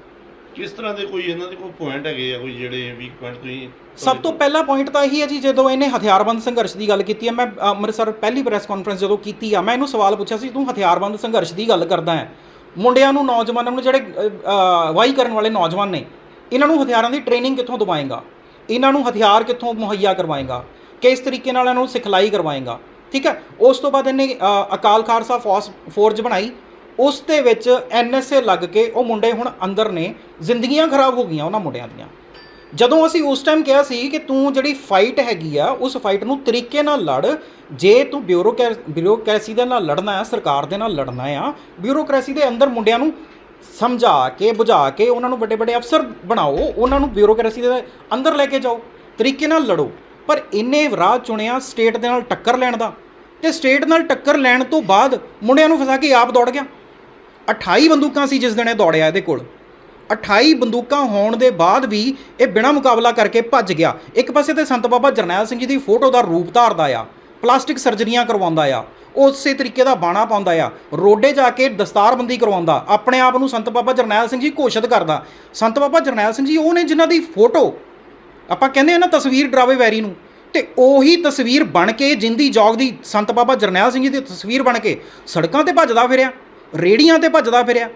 ਕਿਸ ਤਰ੍ਹਾਂ ਦੇ ਕੋਈ ਇਹਨਾਂ ਦੇ ਕੋਈ ਪੁਆਇੰਟ ਹੈਗੇ ਆ ਕੋਈ ਜਿਹੜੇ ਵੀਕ ਪੁਆਇੰਟ ਤੁਸੀਂ ਸਭ ਤੋਂ ਪਹਿਲਾ ਪੁਆਇੰਟ ਤਾਂ ਇਹੀ ਹੈ ਜੀ ਜਦੋਂ ਇਹਨੇ ਹਥਿਆਰਬੰਦ ਸੰਘਰਸ਼ ਦੀ ਗੱਲ ਕੀਤੀ ਹੈ ਮੈਂ ਅੰਮ੍ਰਿਤਸਰ ਪਹਿਲੀ ਪ੍ਰੈਸ ਕਾਨਫਰੰਸ ਜਦੋਂ ਕੀਤੀ ਆ ਮੈਂ ਇਹਨੂੰ ਸਵਾਲ ਪੁੱਛਿਆ ਸੀ ਤੂੰ ਹਥਿਆਰਬੰਦ ਸੰਘਰਸ਼ ਦੀ ਗੱਲ ਕਰਦਾ ਹੈ? ਮੁੰਡਿਆਂ ਨੂੰ ਨੌਜਵਾਨਾਂ ਨੂੰ ਜਿਹੜੇ ਅ, ਵਾਹੀ ਕਰਨ ਵਾਲੇ ਨੌਜਵਾਨ ਨੇ ਇਹਨਾਂ ਨੂੰ ਹਥਿਆਰਾਂ ਦੀ ਟ੍ਰੇਨਿੰਗ ਕਿੱਥੋਂ ਦਵਾਏਗਾ? ਇਹਨਾਂ ਨੂੰ ਹਥਿਆਰ ਕਿੱਥੋਂ ਮੁਹੱਈਆ ਕਰਵਾਏਗਾ? ਕਿਸ ਤਰੀਕੇ ਨਾਲ ਇਹਨਾਂ ਨੂੰ ਸਿਖਲਾਈ ਕਰਵਾਏਗਾ? ਠੀਕ ਹੈ? ਉਸ ਤੋਂ ਬਾਅਦ ਇਹਨੇ ਅਕਾਲ ਖਾਲਸਾ ਫੌਜ ਫੋਰਜ ਬਣਾਈ ਉਸ ਦੇ ਵਿੱਚ ਐਨਐਸਏ ਲੱਗ ਕੇ ਉਹ ਮੁੰਡੇ ਹੁਣ ਅੰਦਰ ਨੇ, ਜ਼ਿੰਦਗੀਆਂ ਖਰਾਬ ਹੋ ਗਈਆਂ ਉਹਨਾਂ ਮੁੰਡਿਆਂ ਦੀਆਂ। ਜਦੋਂ ਅਸੀਂ ਉਸ ਟਾਈਮ ਕਿਹਾ ਸੀ ਕਿ ਤੂੰ ਜਿਹੜੀ ਫਾਈਟ ਹੈਗੀ ਆ, ਉਸ ਫਾਈਟ ਨੂੰ ਤਰੀਕੇ ਨਾਲ ਲੜ, ਜੇ ਤੂੰ ਬਿਊਰੋਕੈ ਬਿਊਰੋਕ੍ਰੇਸੀ ਦੇ ਨਾਲ ਲੜਨਾ ਆ, ਸਰਕਾਰ ਦੇ ਨਾਲ ਲੜਨਾ ਆ ਬਿਊਰੋਕ੍ਰੇਸੀ ਦੇ ਅੰਦਰ ਮੁੰਡਿਆਂ ਨੂੰ ਸਮਝਾ ਕੇ, ਬੁਝਾ ਕੇ ਉਹਨਾਂ ਨੂੰ ਵੱਡੇ ਵੱਡੇ ਅਫਸਰ ਬਣਾਓ, ਉਹਨਾਂ ਨੂੰ ਬਿਊਰੋਕ੍ਰੇਸੀ ਦੇ ਅੰਦਰ ਲੈ ਕੇ ਜਾਓ, ਤਰੀਕੇ ਨਾਲ ਲੜੋ। ਪਰ ਇੰਨੇ ਰਾਹ ਚੁਣਿਆ ਸਟੇਟ ਦੇ ਨਾਲ ਟੱਕਰ ਲੈਣ ਦਾ ਤੇ ਸਟੇਟ ਨਾਲ ਟੱਕਰ ਲੈਣ ਤੋਂ ਬਾਅਦ ਮੁੰਡਿਆਂ ਨੂੰ ਫਸਾ ਕੇ ਆਪ ਦੌੜ ਗਿਆ। 28 ਬੰਦੂਕਾਂ ਸੀ ਜਿਸ ਦਿਨ ਇਹ ਦੌੜਿਆ ਇਹਦੇ ਕੋਲ। 28 ਬੰਦੂਕਾਂ ਹੋਣ ਦੇ ਬਾਅਦ ਵੀ ਇਹ ਬਿਨਾਂ ਮੁਕਾਬਲਾ ਕਰਕੇ ਭੱਜ ਗਿਆ। ਇੱਕ ਪਾਸੇ ਤੇ ਸੰਤ ਬਾਬਾ ਜਰਨੈਲ ਸਿੰਘ ਜੀ ਦੀ ਫੋਟੋ ਦਾ ਰੂਪ ਧਾਰਦਾ ਆ, ਪਲਾਸਟਿਕ ਸਰਜਰੀਆਂ ਕਰਵਾਉਂਦਾ ਆ, ਉਸੇ ਤਰੀਕੇ ਦਾ ਬਾਣਾ ਪਾਉਂਦਾ ਆ, ਰੋਡੇ ਜਾ ਕੇ ਦਸਤਾਰਬੰਦੀ ਕਰਵਾਉਂਦਾ, ਆਪਣੇ ਆਪ ਨੂੰ ਸੰਤ ਬਾਬਾ ਜਰਨੈਲ ਸਿੰਘ ਜੀ ਘੋਸ਼ਿਤ ਕਰਦਾ। ਸੰਤ ਬਾਬਾ ਜਰਨੈਲ ਸਿੰਘ ਜੀ ਉਹ ਨੇ ਜਿਨ੍ਹਾਂ ਦੀ ਫੋਟੋ, ਆਪਾਂ ਕਹਿੰਦੇ ਆ ਨਾ ਤਸਵੀਰ ਡਰਾਵੇ ਵੈਰੀ ਨੂੰ, ਤੇ ਉਹੀ ਤਸਵੀਰ ਬਣ ਕੇ ਜਿੰਦੀ ਜੋਗ ਦੀ ਸੰਤ ਬਾਬਾ ਜਰਨੈਲ ਸਿੰਘ ਜੀ ਦੀ ਤਸਵੀਰ ਬਣ ਕੇ ਸੜਕਾਂ ਤੇ ਭੱਜਦਾ ਫਿਰਿਆ। ਰੇੜੀਆਂ ਤੇ ਭੱਜਦਾ ਫਿਰਿਆ।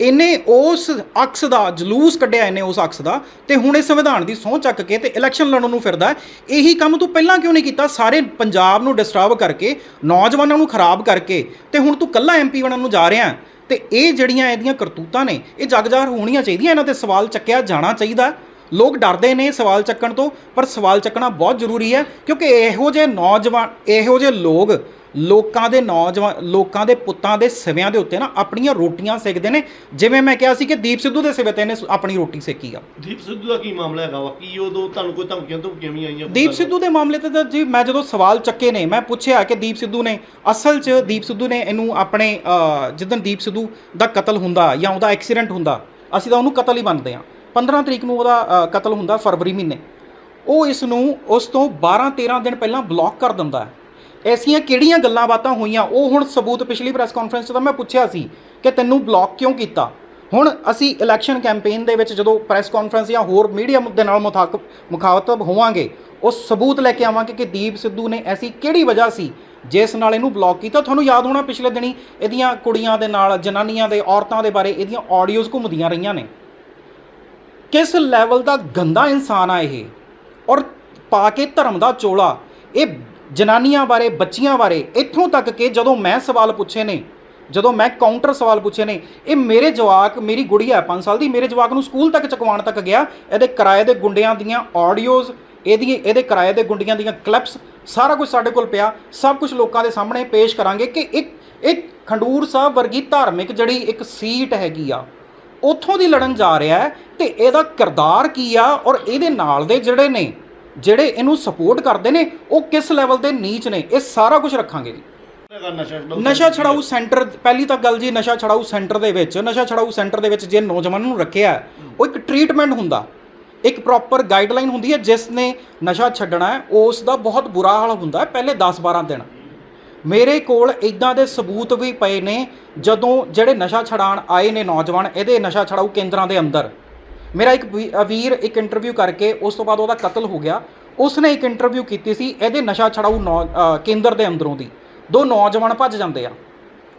ਇਹਨੇ ਉਸ ਅਕਸ ਦਾ ਜਲੂਸ ਕੱਢਿਆ, ਇਹਨੇ ਉਸ ਅਕਸ ਦਾ, ਤੇ ਹੁਣ ਇਹ ਸੰਵਿਧਾਨ ਦੀ ਸਹੁੰ ਚੱਕ ਕੇ ਤੇ ਇਲੈਕਸ਼ਨ ਲੜਨ ਨੂੰ ਫਿਰਦਾ ਇਹੀ ਕੰਮ ਤੂੰ ਪਹਿਲਾਂ ਕਿਉਂ ਨਹੀਂ ਕੀਤਾ? ਸਾਰੇ ਪੰਜਾਬ ਨੂੰ ਡਿਸਟਰਬ ਕਰਕੇ, ਨੌਜਵਾਨਾਂ ਨੂੰ ਖਰਾਬ ਕਰਕੇ, ਤੇ ਹੁਣ ਤੂੰ ਕੱਲਾ ਐਮਪੀ ਬਣਨ ਨੂੰ ਜਾ ਰਿਹਾ ਹੈ। ਤੇ ਇਹ ਜਿਹੜੀਆਂ ਇਹਦੀਆਂ ਕਰਤੂਤਾਂ ਨੇ, ਇਹ ਜਗਜਾਰ ਹੋਣੀਆਂ ਚਾਹੀਦੀਆਂ, ਇਹਨਾਂ ਤੇ ਸਵਾਲ ਚੱਕਿਆ ਜਾਣਾ ਚਾਹੀਦਾ ਲੋਕ ਡਰਦੇ ਨੇ ਸਵਾਲ ਚੱਕਣ ਤੋਂ, ਪਰ ਸਵਾਲ ਚੱਕਣਾ ਬਹੁਤ ਜ਼ਰੂਰੀ ਹੈ, ਕਿਉਂਕਿ ਇਹੋ ਜਿਹੇ ਨੌਜਵਾਨ, ਇਹੋ ਜਿਹੇ ਲੋਕ ਲੋਕਾਂ ਦੇ ਨੌਜਵਾਨ ਲੋਕਾਂ ਦੇ ਪੁੱਤਾਂ ਦੇ ਸਿਵਿਆਂ ਦੇ ਉੱਤੇ ਨਾ ਆਪਣੀਆਂ ਰੋਟੀਆਂ ਸੇਕਦੇ ਨੇ। ਜਿਵੇਂ ਮੈਂ ਕਿਹਾ ਸੀ ਕਿ ਦੀਪ ਸਿੱਧੂ ਦੇ ਸਿਵੇ ਤੇ ਇਹਨੇ ਆਪਣੀ ਰੋਟੀ ਸੇਕੀ ਆ। ਦੀਪ ਸਿੱਧੂ ਦਾ ਕੀ ਮਾਮਲਾ ਹੈਗਾ ਵਾ? ਕੀ ਉਦੋਂ ਤੁਹਾਨੂੰ ਕੋਈ ਧਮਕੀਆਂ ਧਮਕੀਆਂ ਵੀ ਆਈਆਂ ਦੀਪ ਸਿੱਧੂ ਦੇ ਮਾਮਲੇ ਤੇ ਤਾਂ ਜੀ ਮੈਂ ਜਦੋਂ ਸਵਾਲ ਚੱਕੇ ਨੇ ਮੈਂ ਪੁੱਛਿਆ ਕਿ ਦੀਪ ਸਿੱਧੂ ਨੇ ਅਸਲ 'ਚ ਦੀਪ ਸਿੱਧੂ ਨੇ ਇਹਨੂੰ ਆਪਣੇ ਅ, ਜਿੱਦਣ ਦੀਪ ਸਿੱਧੂ ਦਾ ਕਤਲ ਹੁੰਦਾ ਜਾਂ ਉਹਦਾ ਐਕਸੀਡੈਂਟ ਹੁੰਦਾ ਅਸੀਂ ਤਾਂ ਉਹਨੂੰ ਕਤਲ ਹੀ ਮੰਨਦੇ ਹਾਂ। 15 ਤਰੀਕ ਨੂੰ ਉਹਦਾ ਕਤਲ ਹੁੰਦਾ ਫਰਵਰੀ ਮਹੀਨੇ। ਉਹ ਇਸ ਨੂੰ ਉਸ ਤੋਂ 12 13 ਦਿਨ ਪਹਿਲਾਂ ਬਲੌਕ ਕਰ ਦਿੰਦਾ ਹੈ। ਐਸੀਆਂ ਕਿਹੜੀਆਂ ਗੱਲਾਂ ਬਾਤਾਂ ਹੋਈਆਂ? ਉਹ ਹੁਣ ਸਬੂਤ ਪਿਛਲੀ ਪ੍ਰੈਸ ਕਾਨਫਰੰਸ 'ਚ ਤਾਂ ਮੈਂ ਪੁੱਛਿਆ ਸੀ ਕਿ ਤੈਨੂੰ ਬਲੌਕ ਕਿਉਂ ਕੀਤਾ? ਹੁਣ ਅਸੀਂ ਇਲੈਕਸ਼ਨ ਕੈਂਪੇਨ ਦੇ ਵਿੱਚ ਜਦੋਂ ਪ੍ਰੈਸ ਕਾਨਫਰੰਸ ਜਾਂ ਹੋਰ ਮੀਡੀਆ ਦੇ ਨਾਲ ਮੁਤਾਕ ਮੁਖਾਤਬ ਹੋਵਾਂਗੇ, ਉਹ ਸਬੂਤ ਲੈ ਕੇ ਆਵਾਂਗੇ ਕਿ ਦੀਪ ਸਿੱਧੂ ਨੇ ਐਸੀ ਕਿਹੜੀ ਵਜ੍ਹਾ ਸੀ ਜਿਸ ਨਾਲ ਇਹਨੂੰ ਬਲੌਕ ਕੀਤਾ? ਤੁਹਾਨੂੰ ਯਾਦ ਹੋਣਾ ਪਿਛਲੇ ਦਿਨੀ ਇਹਦੀਆਂ ਕੁੜੀਆਂ ਦੇ ਨਾਲ, ਜਨਾਨੀਆਂ ਦੇ, ਔਰਤਾਂ ਦੇ ਬਾਰੇ ਇਹਦੀਆਂ ਆਡੀਓਜ਼ ਘੁੰਮਦੀਆਂ ਰਹੀਆਂ ਨੇ। ਕਿਸ ਲੈਵਲ ਦਾ ਗੰਦਾ ਇਨਸਾਨ ਆ ਇਹ? ਔਰ ਪਾ ਕੇ ਧਰਮ ਦਾ ਚੋਲਾ, ਇਹ ਜਨਾਨੀਆਂ ਬਾਰੇ, ਬੱਚੀਆਂ ਬਾਰੇ, ਇੱਥੋਂ ਤੱਕ ਕਿ ਜਦੋਂ ਮੈਂ ਸਵਾਲ ਪੁੱਛੇ ਨੇ, ਜਦੋਂ ਮੈਂ ਕਾਊਂਟਰ ਸਵਾਲ ਪੁੱਛੇ ਨੇ, ਇਹ ਮੇਰੇ ਜਵਾਕ, ਮੇਰੀ ਗੁੜੀਆ 5 ਸਾਲ ਦੀ, ਮੇਰੇ ਜਵਾਕ ਨੂੰ ਸਕੂਲ ਤੱਕ ਚਕਵਾਉਣ ਤੱਕ ਗਿਆ, ਇਹਦੇ ਕਿਰਾਏ ਦੇ ਗੁੰਡਿਆਂ ਦੀਆਂ ਆਡੀਓਜ਼ ਇਹਦੀ ਇਹਦੇ ਕਿਰਾਏ ਦੇ ਗੁੰਡਿਆਂ ਦੀਆਂ ਕਲਿੱਪਸ ਸਾਰਾ ਕੁਝ ਸਾਡੇ ਕੋਲ ਪਿਆ, ਸਭ ਕੁਝ ਲੋਕਾਂ ਦੇ ਸਾਹਮਣੇ ਪੇਸ਼ ਕਰਾਂਗੇ ਕਿ ਇੱਕ ਇੱਕ ਖੰਡੂਰ ਸਾਹਿਬ ਵਰਗੀ ਧਾਰਮਿਕ ਜਿਹੜੀ ਇੱਕ ਸੀਟ ਹੈਗੀ ਆ, ਉੱਥੋਂ ਦੀ ਲੜਨ ਜਾ ਰਿਹਾ ਹੈ ਤੇ ਇਹਦਾ ਕਿਰਦਾਰ ਕੀ ਆ ਔਰ ਇਹਦੇ ਨਾਲ ਦੇ ਜਿਹੜੇ ਨੇ ਜਿਹੜੇ ਇਹਨੂੰ ਸਪੋਰਟ ਕਰਦੇ ਨੇ, ਉਹ ਕਿਸ ਲੈਵਲ ਦੇ ਨੀਚ ਨੇ? ਇਹ ਸਾਰਾ ਕੁਝ ਰੱਖਾਂਗੇ ਜੀ। ਨਸ਼ਾ ਛਡਾਊ ਸੈਂਟਰ ਪਹਿਲੀ ਤਾਂ ਗੱਲ ਜੀ, ਨਸ਼ਾ ਛਡਾਊ ਸੈਂਟਰ ਦੇ ਵਿੱਚ, ਨਸ਼ਾ ਛਡਾਊ ਸੈਂਟਰ ਦੇ ਵਿੱਚ ਜੇ ਨੌਜਵਾਨਾਂ ਨੂੰ ਰੱਖਿਆ, ਉਹ ਇੱਕ ਟ੍ਰੀਟਮੈਂਟ ਹੁੰਦਾ। ਇੱਕ ਪ੍ਰੋਪਰ ਗਾਈਡਲਾਈਨ ਹੁੰਦੀ ਹੈ ਜਿਸ ਨੇ ਨਸ਼ਾ ਛੱਡਣਾ ਹੈ ਉਸ ਦਾ ਬਹੁਤ ਬੁਰਾ ਹਾਲ ਹੁੰਦਾ ਹੈ, ਪਹਿਲੇ 10-12 ਦਿਨ। ਮੇਰੇ ਕੋਲ ਇਦਾਂ ਦੇ ਸਬੂਤ ਵੀ ਪਏ ਨੇ, ਜਦੋਂ ਜਿਹੜੇ ਨਸ਼ਾ ਛਡਾਣ ਆਏ ਨੇ ਨੌਜਵਾਨ, ਇਹਦੇ ਨਸ਼ਾ ਛਡਾਊ ਕੇਂਦਰਾਂ ਦੇ ਅੰਦਰ। ਮੇਰਾ ਇੱਕ ਵੀਰ ਇੱਕ ਇੰਟਰਵਿਊ ਕਰਕੇ ਉਸ ਤੋਂ ਬਾਅਦ ਉਹਦਾ ਕਤਲ ਹੋ ਗਿਆ। ਉਸਨੇ ਇੱਕ ਇੰਟਰਵਿਊ ਕੀਤੀ ਸੀ ਇਹਦੇ ਨਸ਼ਾ ਛਡਾਊ ਨੌ- ਕੇਂਦਰ ਦੇ ਅੰਦਰੋਂ ਦੀ। ਦੋ ਨੌਜਵਾਨ ਭੱਜ ਜਾਂਦੇ ਆ।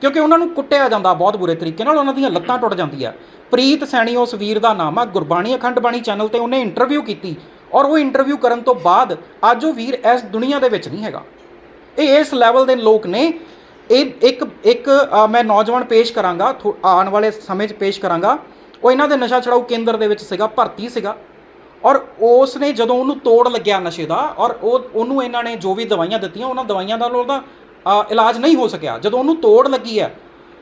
ਕਿਉਂਕਿ ਉਹਨਾਂ ਨੂੰ ਕੁੱਟਿਆ ਜਾਂਦਾ ਬਹੁਤ ਬੁਰੇ ਤਰੀਕੇ ਨਾਲ, ਉਹਨਾਂ ਦੀਆਂ ਲੱਤਾਂ ਟੁੱਟ ਜਾਂਦੀਆਂ। ਪ੍ਰੀਤ ਸੈਣੀ, ਉਸ ਵੀਰ ਦਾ ਨਾਮ ਆ, ਗੁਰਬਾਣੀ ਅਖੰਡ ਬਾਣੀ ਚੈਨਲ ਤੇ ਉਹਨੇ ਇੰਟਰਵਿਊ ਕੀਤੀ। ਔਰ ਉਹ ਇੰਟਰਵਿਊ ਕਰਨ ਤੋਂ ਬਾਅਦ ਅੱਜ ਉਹ ਵੀਰ ਇਸ ਦੁਨੀਆ ਦੇ ਵਿੱਚ ਨਹੀਂ ਹੈਗਾ। ਇਹ ਇਸ ਲੈਵਲ ਦੇ ਲੋਕ ਨੇ। ਇਹ ਇੱਕ ਇੱਕ ਮੈਂ ਨੌਜਵਾਨ ਪੇਸ਼ ਕਰਾਂਗਾ, ਥੋ- ਆਉਣ ਵਾਲੇ ਸਮੇਂ 'ਚ ਪੇਸ਼ ਕਰਾਂਗਾ। ਉਹ ਇਹਨਾਂ ਦੇ ਨਸ਼ਾ ਛਡਾਊ ਕੇਂਦਰ ਦੇ ਵਿੱਚ ਸੀਗਾ, ਭਰਤੀ ਸੀਗਾ। ਔਰ ਉਸ ਨੇ ਜਦੋਂ ਉਹਨੂੰ ਤੋੜ ਲੱਗਿਆ ਨਸ਼ੇ ਦਾ, ਔਰ ਉਹ, ਉਹਨੂੰ ਇਹਨਾਂ ਨੇ ਜੋ ਵੀ ਦਵਾਈਆਂ ਦਿੱਤੀਆਂ, ਉਹਨਾਂ ਦਵਾਈਆਂ ਦਾ ਉਹਦਾ ਇਲਾਜ ਨਹੀਂ ਹੋ ਸਕਿਆ। ਜਦੋਂ ਉਹਨੂੰ ਤੋੜ ਲੱਗੀ ਹੈ,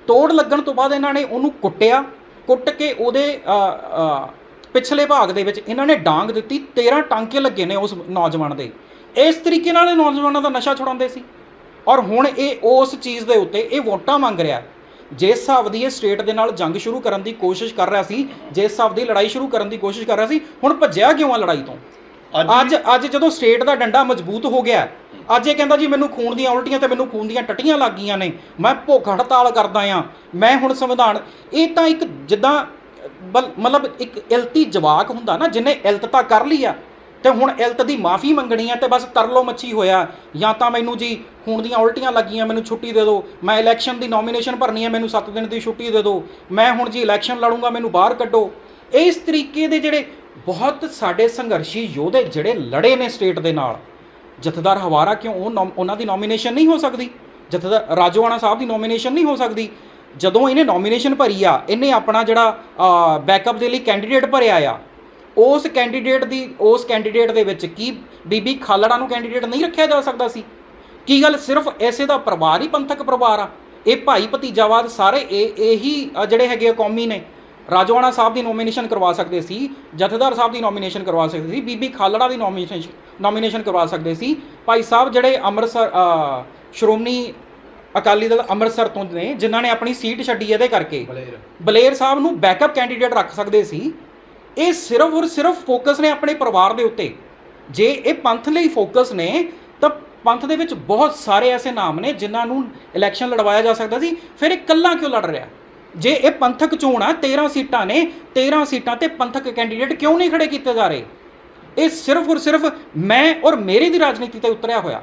ਤੋੜ ਲੱਗਣ ਤੋਂ ਬਾਅਦ ਇਹਨਾਂ ਨੇ ਉਹਨੂੰ ਕੁੱਟਿਆ। ਕੁੱਟ ਕੇ ਉਹਦੇ ਪਿਛਲੇ ਭਾਗ ਦੇ ਵਿੱਚ ਇਹਨਾਂ ਨੇ ਡਾਂਗ ਦਿੱਤੀ। 13 ਟਾਂਕੇ ਲੱਗੇ ਨੇ ਉਸ ਨੌਜਵਾਨ ਦੇ। ਇਸ ਤਰੀਕੇ ਨਾਲ ਇਹ ਨੌਜਵਾਨਾਂ ਦਾ ਨਸ਼ਾ ਛੁਡਾਉਂਦੇ ਸੀ। ਔਰ ਹੁਣ ਇਹ ਉਸ ਚੀਜ਼ ਦੇ ਉੱਤੇ ਇਹ ਵੋਟਾਂ ਮੰਗ ਰਿਹਾ ਜਿਸ ਹਿਸਾਬ ਦੀ ਇਹ ਸਟੇਟ ਦੇ ਨਾਲ ਜੰਗ ਸ਼ੁਰੂ ਕਰਨ ਦੀ ਕੋਸ਼ਿਸ਼ ਕਰ ਰਿਹਾ ਸੀ ਜਿਸ ਹਿਸਾਬ ਦੀ ਲੜਾਈ ਸ਼ੁਰੂ ਕਰਨ ਦੀ ਕੋਸ਼ਿਸ਼ ਕਰ ਰਿਹਾ ਸੀ ਹੁਣ ਭੱਜਿਆ ਕਿਉਂ ਆ ਲੜਾਈ ਤੋਂ? ਅੱਜ ਅੱਜ ਜਦੋਂ ਸਟੇਟ ਦਾ ਡੰਡਾ ਮਜ਼ਬੂਤ ਹੋ ਗਿਆ ਅੱਜ ਇਹ ਕਹਿੰਦਾ ਜੀ ਮੈਨੂੰ ਖੂਨ ਦੀਆਂ ਉਲਟੀਆਂ ਤੇ ਮੈਨੂੰ ਖੂਨ ਦੀਆਂ ਟੱਟੀਆਂ ਲੱਗ ਗਈਆਂ ਨੇ ਮੈਂ ਭੁੱਖ ਹੜਤਾਲ ਕਰਦਾ ਆ ਮੈਂ ਹੁਣ ਸੰਵਿਧਾਨ ਇਹ ਤਾਂ ਇੱਕ ਜਿੱਦਾਂ ਮਤਲਬ ਇੱਕ ਇਲਤੀ ਜਵਾਕ ਹੁੰਦਾ ਨਾ ਜਿਹਨੇ ਇਲਤ ਤਾਂ ਕਰ ਲਈ ਆ ਤੇ ਹੁਣ ਇਲਤ ਦੀ ਮਾਫੀ ਮੰਗਣੀ ਹੈ ਤੇ ਬਸ ਤਰਲੋ ਮੱਛੀ ਹੋਇਆ। ਜਾਂ ਤਾਂ ਮੈਨੂੰ ਜੀ ਹੁਣ ਦੀਆਂ ਉਲਟੀਆਂ ਲੱਗੀਆਂ, ਮੈਨੂੰ ਛੁੱਟੀ ਦੇ ਦਿਓ ਮੈਂ ਇਲੈਕਸ਼ਨ ਦੀ ਨੋਮੀਨੇਸ਼ਨ ਭਰਨੀ ਹੈ, ਮੈਨੂੰ 7 ਦਿਨ ਦੀ ਛੁੱਟੀ ਦੇ ਦਿਓ ਮੈਂ ਹੁਣ ਜੀ ਇਲੈਕਸ਼ਨ ਲੜੂੰਗਾ, ਮੈਨੂੰ ਬਾਹਰ ਕੱਢੋ। ਇਸ ਤਰੀਕੇ ਦੇ ਜਿਹੜੇ ਬਹੁਤ ਸਾਡੇ ਸੰਘਰਸ਼ੀ ਯੋਧੇ ਜਿਹੜੇ ਲੜੇ ਨੇ ਸਟੇਟ ਦੇ ਨਾਲ, ਜਥੇਦਾਰ ਹਵਾਰਾ ਕਿਉਂ ਉਹ ਨੋਮ- ਉਹਨਾਂ ਦੀ ਨੋਮੀਨੇਸ਼ਨ ਨਹੀਂ ਹੋ ਸਕਦੀ? ਜਥੇਦਾਰ ਰਾਜੋਆਣਾ ਸਾਹਿਬ ਦੀ ਨੋਮੀਨੇਸ਼ਨ ਨਹੀਂ ਹੋ ਸਕਦੀ? ਜਦੋਂ ਇਹਨੇ ਨੋਮੀਨੇਸ਼ਨ ਭਰੀ ਆ, ਇਹਨੇ ਆਪਣਾ ਜਿਹੜਾ ਬੈਕਅਪ ਦੇ ਲਈ ਕੈਂਡੀਡੇਟ ਭਰਿਆ ਆ ਉਸ ਕੈਂਡੀਡੇਟ ਦੀ ਉਸ ਕੈਂਡੀਡੇਟ ਦੇ ਵਿੱਚ ਕੀ ਬੀਬੀ ਖਾਲੜਾ ਨੂੰ ਕੈਂਡੀਡੇਟ ਨਹੀਂ ਰੱਖਿਆ ਜਾ ਸਕਦਾ ਸੀ? ਕੀ ਗੱਲ ਸਿਰਫ ਐਸੇ ਦਾ ਪਰਿਵਾਰ ਹੀ ਪੰਥਕ ਪਰਿਵਾਰ ਆ? ਇਹ ਭਾਈ ਭਤੀਜਾਵਾਦ ਸਾਰੇ ਇਹ ਇਹੀ ਜਿਹੜੇ ਹੈਗੇ ਆ ਕੌਮੀ ਨੇ। ਰਾਜਵਾਨਾ ਸਾਹਿਬ ਦੀ ਨੋਮੀਨੇਸ਼ਨ ਕਰਵਾ ਸਕਦੇ ਸੀ ਜਥੇਦਾਰ ਸਾਹਿਬ ਦੀ ਨੋਮੀਨੇਸ਼ਨ ਕਰਵਾ ਸਕਦੇ ਸੀ ਬੀਬੀ ਖਾਲੜਾ ਦੀ ਨੋਮੀਨੇਸ਼ਨ ਨੋਮੀਨੇਸ਼ਨ ਕਰਵਾ ਸਕਦੇ ਸੀ। ਭਾਈ ਸਾਹਿਬ ਜਿਹੜੇ ਅੰਮ੍ਰਿਤਸਰ ਸ਼੍ਰੋਮਣੀ ਅਕਾਲੀ ਦਲ ਅੰਮ੍ਰਿਤਸਰ ਤੋਂ ਨੇ ਜਿਨ੍ਹਾਂ ਨੇ ਆਪਣੀ ਸੀਟ ਛੱਡੀ ਇਹਦੇ ਕਰਕੇ। ਬਲੇਰ। ਸਾਹਿਬ ਨੂੰ ਬੈਕਅਪ ਕੈਂਡੀਡੇਟ ਰੱਖ ਸਕਦੇ ਸੀ। ਇਹ ਸਿਰਫ ਔਰ ਸਿਰਫ ਫੋਕਸ ਨੇ ਆਪਣੇ ਪਰਿਵਾਰ ਦੇ ਉੱਤੇ। ਜੇ ਇਹ ਪੰਥ ਲਈ ਫੋਕਸ ਨੇ, ਤਾਂ ਪੰਥ ਦੇ ਵਿੱਚ ਬਹੁਤ ਸਾਰੇ ਐਸੇ ਨਾਮ ਨੇ ਜਿਨ੍ਹਾਂ ਨੂੰ ਇਲੈਕਸ਼ਨ ਲੜਵਾਇਆ ਜਾ ਸਕਦਾ ਸੀ। ਫਿਰ ਇਹ ਇਕੱਲਾ ਕਿਉਂ ਲੜ ਰਿਹਾ? ਜੇ ਇਹ ਪੰਥਕ ਚੋਣ ਆ 13 ਸੀਟਾਂ ਨੇ 13 ਸੀਟਾਂ ਤੇ ਪੰਥਕ ਕੈਂਡੀਡੇਟ ਕਿਉਂ ਨਹੀਂ ਖੜੇ ਕੀਤੇ ਜਾ ਰਹੇ? ਇਹ ਸਿਰਫ ਔਰ ਸਿਰਫ ਮੈਂ ਔਰ ਮੇਰੇ ਦੀ ਰਾਜਨੀਤੀ ਤੇ ਉਤਰਿਆ ਹੋਇਆ।